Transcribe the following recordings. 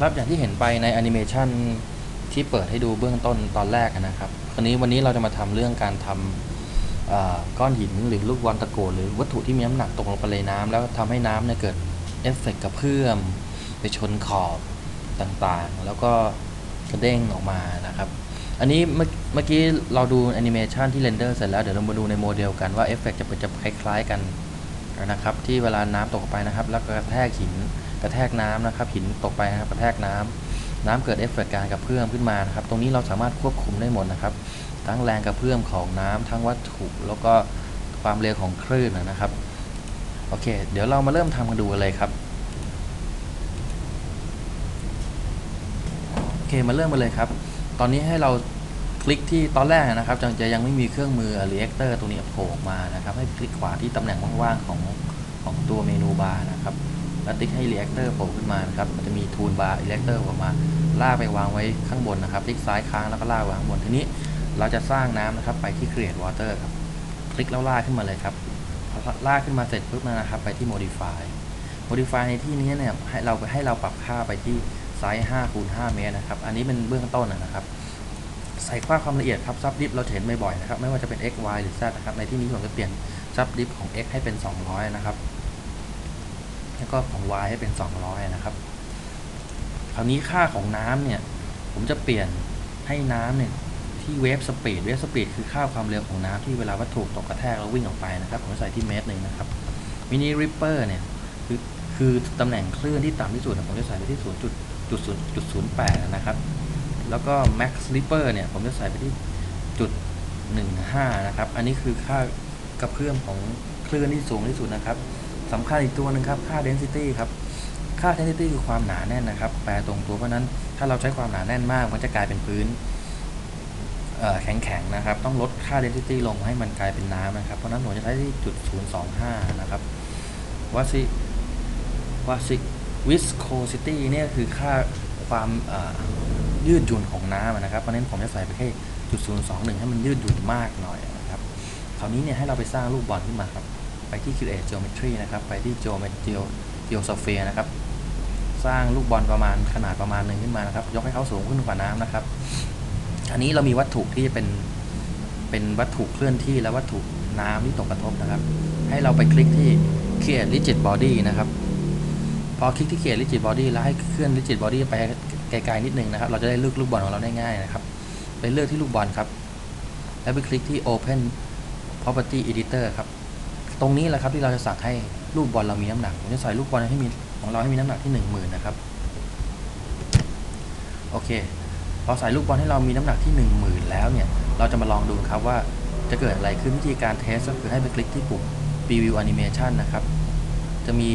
ครับอย่างที่เห็นไปในแอนิเมชันที่เปิดให้ดูเบื้องต้นตอนแรกนะครับวันนี้วันนี้เราจะมาทำเรื่องการทำเอ่อก้อนหินหรือลูกบอลตะโกนหรือวัตถุที่มีน้ำหนักตกลงไปในน้ำแล้วทำให้น้ำเนี่ยเกิดเอฟเฟกต์กระเพื่อมไปชนขอบต่างๆ แล้วก็กระเด้งออกมานะครับ อันนี้เมื่อกี้เราดูแอนิเมชันที่เรนเดอร์เสร็จแล้ว เดี๋ยวเรามาดูในโมเดลกันว่าเอฟเฟกต์จะเป็นจะคล้ายๆกันนะครับ ที่เวลาน้ำตกไปนะครับ แล้วก็กระแทกหิน กระแทกน้ำนะครับหินตกไปนะครับกระแทกน้ำน้ำเกิดเอฟเฟกต์การกระเพื่อมขึ้นมานะครับ ตรงนี้เราสามารถควบคุมได้หมดนะครับ ทั้งแรงกระเพื่อมของน้ำทั้งวัตถุแล้วก็ความเร็วของคลื่นนะครับโอเค เดี๋ยวเรามาเริ่มทำกันดูเลยครับโอเคมาเริ่มกันเลยครับ ตอนนี้ให้เราคลิกที่ตอนแรกนะครับจะจะยังไม่มีเครื่องมือ reactor ตรงนี้โผล่มานะครับ ให้คลิกขวาที่ตำแหน่งว่างๆของของตัวเมนูบาร์นะครับ แล้วติ๊กให้ reactor โผล่ขึ้นมานะครับมันจะมี tool bar reactor ออกมาลากไปวางไว้ข้างบนนะครับ คลิกซ้ายค้างแล้วก็ลากวางข้างบนทีนี้เราจะสร้างน้ำนะครับไปที่ create water ครับ คลิกแล้วลากขึ้นมาเลยครับพอลากขึ้นมาเสร็จปุ๊บนะครับ ไปที่ modify modify ในที่นี้เนี่ยให้เราให้เราปรับค่าไปที่ไซส์5คูณ5เมตรนะครับ อันนี้เป็นเบื้องต้นนะครับ ใส่ค่าความละเอียดครับซับดิฟเราเห็นบ่อยๆนะครับ ไม่ว่าจะเป็น x y หรือ z นะครับ ในที่นี้ผมจะเปลี่ยนซับดิฟของ x ให้เป็น 200 นะครับ แล้วก็ของ y ให้เป็น 200 นะครับ คราวนี้ค่าของน้ำเนี่ย ผมจะเปลี่ยนให้น้ำเนี่ยที่เวฟสปีด เวฟสปีดคือค่าความเร็วของน้ำที่เวลาวัตถุตกกระแทกแล้ววิ่งออกไปนะครับ ผมจะใส่ที่เมตรหนึ่งนะครับมินิริปเปอร์เนี่ยคือคือตำแหน่งคลื่นที่ต่ำที่สุดผมจะใส่ไปที่0.0.08นะครับ แล้วก็ max slipper เนี่ย ผมจะใส่ไปที่จุด15นะครับ อันนี้คือค่ากระเพื่อมของคลื่นที่สูงที่สุดนะครับ สำคัญอีกตัวหนึ่งครับ ค่า density ครับ ค่า density คือความหนาแน่นนะครับ แปลตรงตัวเพราะนั้นถ้าเราใช้ความหนาแน่นมาก มันจะกลายเป็นพื้นแข็งๆนะครับ ต้องลดค่า density ลงให้มันกลายเป็นน้ำนะครับ เพราะนั้นผมจะใช้ที่จุด 025 นะครับวัสิวัสิ viscosity เนี่ยคือค่าความยืดหยุ่นของน้ำนะครับ เพราะนั้นผมจะใส่ไปแค่จุด021 ให้มันยืดหยุ่นมากหน่อยนะครับ คราวนี้เนี่ยให้เราไปสร้างรูปบอลขึ้นมาครับ ไปที่ create geometry นะครับ ไปที่ geometry geosphere นะครับ สร้างลูกบอลประมาณขนาดประมาณหนึ่งขึ้นมานะครับ ยกให้เขาสูงขึ้นกว่าน้ำนะครับ อันนี้เรามีวัตถุที่เป็นเป็นวัตถุเคลื่อนที่และวัตถุน้ำที่ตกกระทบนะครับ ให้เราไปคลิกที่ create rigid body นะครับ พอคลิกที่ create rigid body แล้วให้เคลื่อน rigid body ไปไกลๆนิดนึงนะครับ เราจะได้เลือกลูกบอลของเราได้ง่ายนะครับ ไปเลือกที่ลูกบอลครับ แล้วไปคลิกที่ open property editor ครับ ตรงนี้แหละครับที่เราจะสั่งให้ลูกบอลเรามีน้ำหนักผมจะใส่ลูกบอลให้มีของเราให้มีน้ำหนักที่10,000นะครับโอเคพอใส่ลูกบอลให้เรามีน้ำหนักที่ 10,000 แล้วเนี่ยเราจะมาลองดูครับว่าจะเกิดอะไรขึ้นวิธีการเทสก็คือให้ไปคลิกที่ปุ่ม preview animation นะครับ จะมี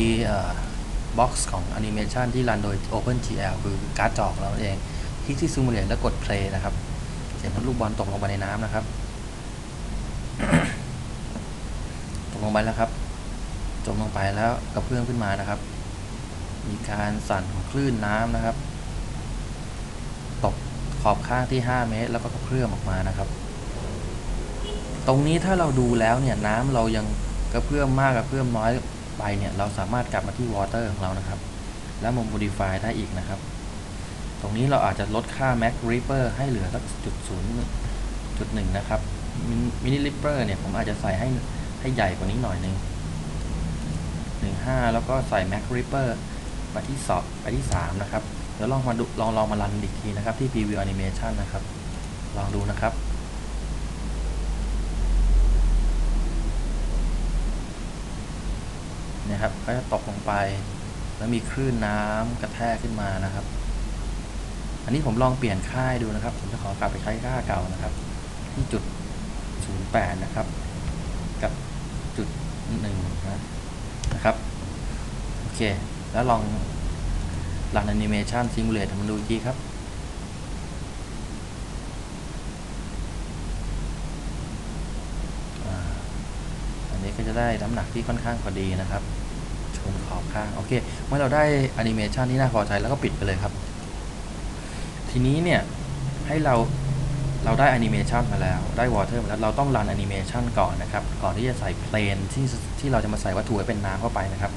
บ็อกซ์ของ Animation ที่รันโดย OpenGL คือการ์ดจอของเราเองคลิกที่ Simulate แล้วกด Play นะครับเห็นลูกบอลตกลงไปในน้ำนะครับ ตก ลงไปแล้วครับ จมลงไปแล้วกระเพื่อมขึ้นมานะครับ มีการสั่นของคลื่นน้ำนะครับ ตกขอบข้างที่ 5 เมตร แล้วก็กระเพื่อมออกมานะครับ ตรงนี้ถ้าเราดูแล้วเนี่ยน้ำเรายังกระเพื่อมมากกระเพื่อมน้อยไปเนี่ยเราสามารถกลับมาที่ water ของเรานะครับ แล้วมา modify ได้อีกนะครับ ตรงนี้เราอาจจะลดค่า max ripper ให้เหลือสักจุดศูนย์จุดหนึ่งนะครับ mini ripper เนี่ยผมอาจจะใส่ให้ ให้ใหญ่กว่านี้หน่อยหนึ่งหนึ่งห้าแล้วก็ใส่ max ripper ไปที่สอบไปที่สามนะครับ เดี๋ยวลองมาดูลองลองมารันอีกทีนะครับ ที่ preview animation นะครับ ลองดูนะครับ นะครับก็จะตกลงไป แล้วมีคลื่นน้ำกระแทกขึ้นมานะครับ อันนี้ผมลองเปลี่ยนค่ายดูนะครับ ผมจะขอกลับไปใช้ค่าเก่านะครับ ที่จุด 08 นะครับ จุด1นะนะครับ โอเค แล้วลองรันแอนิเมชันซิมูเลตทำดูอีกทีครับอันนี้ก็จะได้น้ำหนักที่ค่อนข้างพอดีนะครับชนขอบข้าง โอเค เมื่อเราได้แอนิเมชันที่น่าพอใจแล้วก็ปิดไปเลยครับ ทีนี้เนี่ยให้เรา เราได้แอนิเมชันมาแล้วได้วอเตอร์มาแล้วเราต้องรันแอนิเมชันก่อนนะครับ ก่อนที่จะใส่เพลนที่ที่เราจะมาใส่วัตถุให้เป็นน้ำเข้าไปนะครับ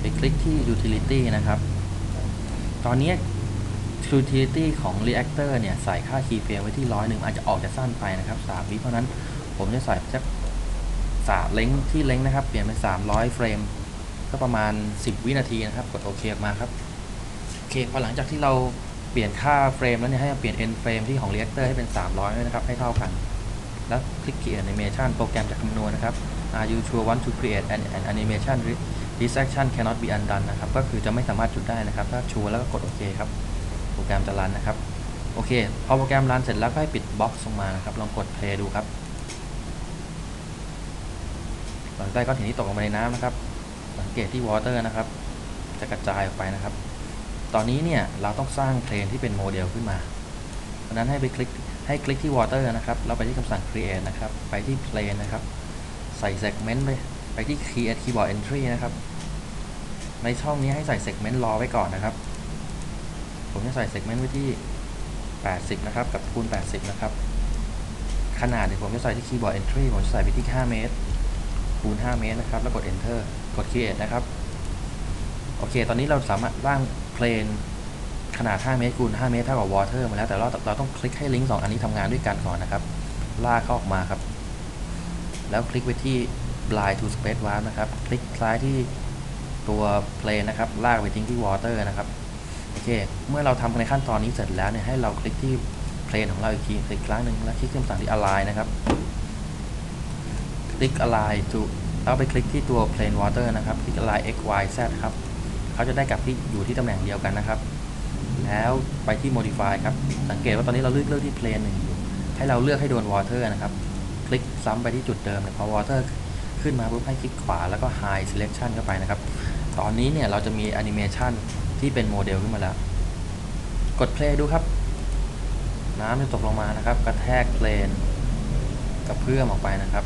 ไปคลิกที่ utility นะครับ ตอนนี้ utility ของ reactor เนี่ย ใส่ค่า key frame ไว้ที่ร้อยหนึ่งอาจจะออกจะสั้นไปนะครับ3วิเพราะนั้นผมจะใส่สักสาเล้งที่เล้งนะครับ เปลี่ยนเป็น 300 เฟรม ก็ประมาณ 10 วินาทีนะครับ กดโอเคออกมาครับ โอเค พอหลังจากที่เรา ปลี่ยนค่าเฟรมแล้วเนี่ยให้เปลี่ยน end frame ที่ของ reactor ให้เป็น 300ด้วยนะครับ ให้เท่ากัน แล้วคลิก create animation โปรแกรมจะคำนวณนะครับ Are you sure want to create an, an animation this action cannot be undone นะครับ ก็คือจะไม่สามารถจุดได้นะครับ ถ้าชัวร์แล้วก็กดโอเคครับ โปรแกรมจะรันนะครับ โอเค พอโปรแกรมรันเสร็จแล้วก็ให้ปิดบ็อกซ์ลงมานะครับ ลองกด play ดูครับหลังใต้ก้อนหินที่ตกลงมาในน้ำนะครับ สังเกตที่ water นะครับ จะกระจายออกไปนะครับ ตอนนี้เนี่ยเราต้องสร้างเพลนที่เป็นโมเดลขึ้นมา เพราะนั้นให้ไปคลิกให้คลิกที่ water นะครับแล้วไปที่คำสั่ง create นะครับ ไปที่ plane นะครับ ใส่ segment ไป ไปที่ create keyboard entry นะครับ ในช่องนี้ให้ใส่ segment รอไว้ก่อนนะครับ ผมจะใส่ segment ไว้ที่ 80 นะครับ กับคูณ 80 นะครับ ขนาดเดี๋ยวผมจะใส่ที่ keyboard entry ผมจะใส่ไปที่ 5 เมตร คูณ 5 เมตรนะครับ แล้วกด enter กด create นะครับ โอเค ตอนนี้เราสามารถร่าง เพลนขนาด 5 เมตรคูณ5เมตรเท่ากับ water มาแล้วแต่เราเราต้องคลิกให้ลิงก์2อันนี้ทำงานด้วยกันก่อนนะครับ ลากเข้าออกมาครับ แล้วคลิกไปที่ blind to space warp นะครับ คลิกซ้ายที่ตัวเพลนนะครับ ลากไปทิ้งที่ water นะครับโอเค เมื่อเราทำในขั้นตอนนี้เสร็จแล้วเนี่ยให้เราคลิกที่เพลนของเราอีกทีอีกครั้งหนึ่งแล้วคลิกคำสั่งที่ align นะครับ คลิก align to แล้วไปคลิกที่ตัว plane water นะครับ คลิก align x y z ครับ เขาจะได้กลับที่อยู่ที่ตำแหน่งเดียวกันนะครับ แล้วไปที่ modify ครับ สังเกตว่าตอนนี้เราเลือกเลือกที่ plane หนึ่งอยู่ ให้เราเลือกให้โดน water นะครับ คลิกซ้ำไปที่จุดเดิมเลยพอ water ขึ้นมาปุ๊บให้คลิกขวาแล้วก็ high selection เข้าไปนะครับ ตอนนี้เนี่ยเราจะมี animation ที่เป็นโมเดลขึ้นมาแล้ว กด play ดูครับ น้ำจะตกลงมานะครับ กระแทกเพลนกับเพื่อมออกไปนะครับ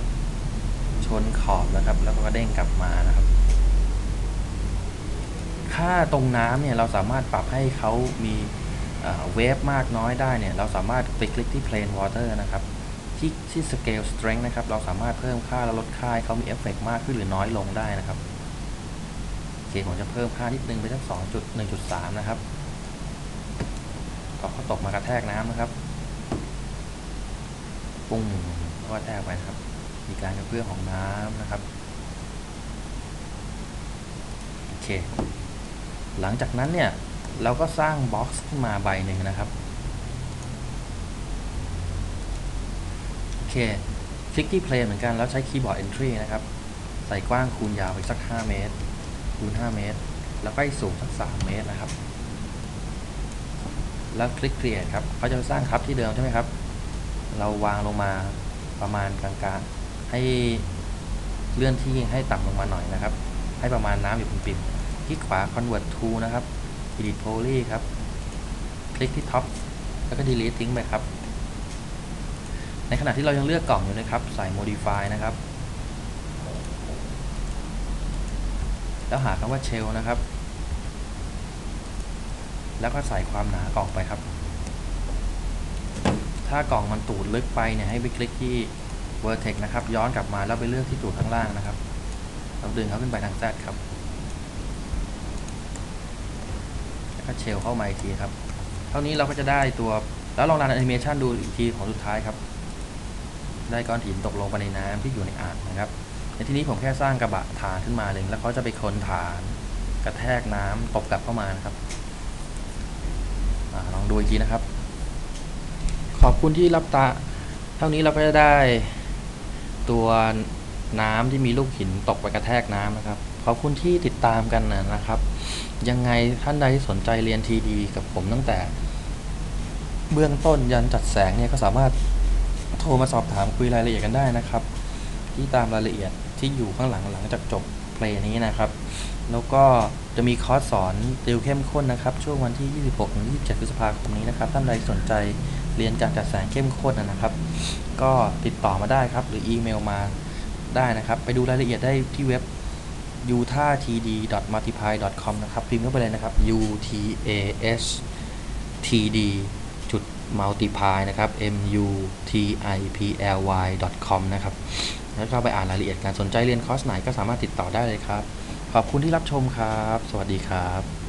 ชนขอบนะครับ แล้วก็เด้งกลับมานะครับ ค่าตรงน้ำเนี่ยเราสามารถปรับให้เขามีเวฟมากน้อยได้เนี่ยเราสามารถไปคลิกที่ plain water นะครับ ที่ที่ scale strength นะครับ เราสามารถเพิ่มค่าและลดค่าให้เขามีเอฟเฟกมากขึ้นหรือน้อยลงได้นะครับโอเคผมจะเพิ่มค่านิดนึงไปสักสองจุดหนึ่งจุดสามนะครับพอเขาตกมากระแทกน้ำนะครับปุ้งก็กระแทกไปนะครับ มีการกระเพื่อของน้ำนะครับโอเค หลังจากนั้นเนี่ยเราก็สร้างบ็อกซ์ขึ้นมาใบหนึ่งนะครับโอเคคลิกที่ play เหมือนกันแล้วใช้คีย์บอร์ด entry นะครับ ใส่กว้างคูณยาวไปสัก 5 เมตร คูณ 5 เมตร แล้วก็สูงสัก 3 เมตรนะครับ แล้วคลิก create ครับเขาจะสร้างทับที่เดิมใช่ไหมครับ เราวางลงมาประมาณกลางๆให้เลื่อนที่ให้ต่ำลงมาหน่อยนะครับ ให้ประมาณน้ำอยู่บนปิ่ม ลิกขวา convert to นะครับ edit poly ครับ คลิกที่ top แล้วก็ delete ทิ้งไปครับ ในขณะที่เรายังเลือกกล่องอยู่นะครับใส่ modify นะครับ แล้วหาคำว่า shell นะครับ แล้วก็ใส่ความหนากล่องไปครับ ถ้ากล่องมันตูดลึกไปเนี่ยให้ไปคลิกที่ vertex นะครับ ย้อนกลับมาแล้วไปเลือกที่ตูดข้างล่างนะครับเราดึงเขาขึ้นไปทาง Z ครับ แล้วก็เชลเข้ามาอีกทีครับ เท่านี้เราก็จะได้ตัวแล้วลองรันแอนิเมชันดูอีกทีของสุดท้ายครับ ได้ก้อนหินตกลงไปในน้ำที่อยู่ในอ่างนะครับ ในที่นี้ผมแค่สร้างกระบะฐานขึ้นมาเลยแล้วเขาจะไปคนฐานกระแทกน้ำตกกลับเข้ามานะครับอลองดูอีกทีนะครับ ขอบคุณที่รับตา เท่านี้เราก็จะได้ตัวน้ำที่มีลูกหินตกไปกระแทกน้ำนะครับ ขอบคุณที่ติดตามกันนะครับ ยังไงท่านใดที่สนใจเรียนทีดีกับผมตั้งแต่ เบื้องต้นยันจัดแสงเนี่ยก็สามารถโทรมาสอบถามคุยรายละเอียดกันได้นะครับ ที่ตามรายละเอียดที่อยู่ข้างหลังหลังจากจบเพลงนี้นะครับ แล้วก็จะมีคอร์สสอนติวเข้มข้นนะครับ ช่วงวันที่ 26-27 พฤษภาคมนี้นะครับ ท่านใดสนใจเรียนการจัดแสงเข้มข้นนะครับ ก็ติดต่อมาได้ครับ หรืออีเมลมาได้นะครับ ไปดูรายละเอียดได้ที่เว็บ utatd.multiply.com นะครับ พิมพ์เข้าไปเลยนะครับ utatd จุด multiply นะครับ mutiply.com นะครับ แล้วก็ไปอ่านรายละเอียดการสนใจเรียนคอร์สไหนก็สามารถติดต่อได้เลยครับ ขอบคุณที่รับชมครับ สวัสดีครับ